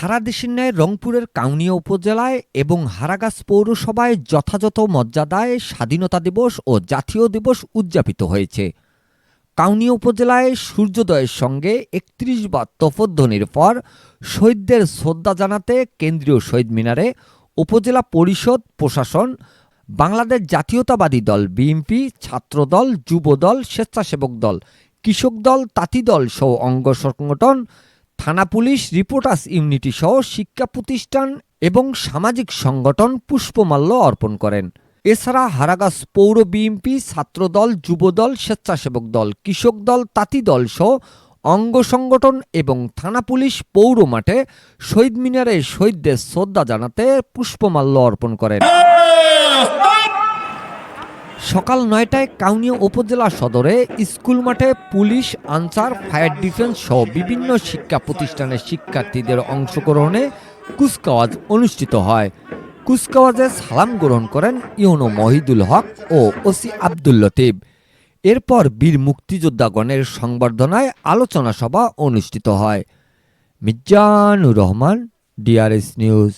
সারা দেশের ন্যায় রংপুরের কাউনিয়া উপজেলায় এবং হারাগাছ পৌরসভায় যথাযথ মর্যাদায় স্বাধীনতা দিবস ও জাতীয় দিবস উদযাপিত হয়েছে। কাউনিয়া উপজেলায় সূর্যোদয়ের সঙ্গে একত্রিশ বার তফধ্বনির পর শহীদদের শ্রদ্ধা জানাতে কেন্দ্রীয় শহীদ মিনারে উপজেলা পরিষদ, প্রশাসন, বাংলাদেশ জাতীয়তাবাদী দল, বিএনপি, ছাত্রদল, যুবদল, স্বেচ্ছাসেবক দল, কৃষক দল, তাঁতি দল সহ অঙ্গ সংগঠন থানা পুলিশ রিপোর্টার্স ইউনিটি সহ শিক্ষা প্রতিষ্ঠান এবং সামাজিক সংগঠন পুষ্পমাল্য অর্পণ করেন। এছাড়া হারাগাস পৌর বিএনপি ছাত্রদল, যুবদল, স্বেচ্ছাসেবক দল, কৃষক দল, তাঁতি দল সহ অঙ্গ সংগঠন এবং থানা পুলিশ পৌর মাঠে শহীদ মিনারে শহীদদের শ্রদ্ধা জানাতে পুষ্পমাল্য অর্পণ করেন। সকাল নয়টায় কাউনিয়া উপজেলা সদরে স্কুল মাঠে পুলিশ, আনসার, ফায়ার ডিফেন্স সহ বিভিন্ন শিক্ষা প্রতিষ্ঠানের শিক্ষার্থীদের অংশগ্রহণে কুচকাওয়াজ অনুষ্ঠিত হয়। কুচকাওয়াজে সালাম গ্রহণ করেন ইউনো মহিদুল হক ও ওসি আব্দুল লতিফ। এরপর বীর মুক্তিযোদ্ধাগণের সংবর্ধনায় আলোচনা সভা অনুষ্ঠিত হয়। Mizanur Rahman, DRS news.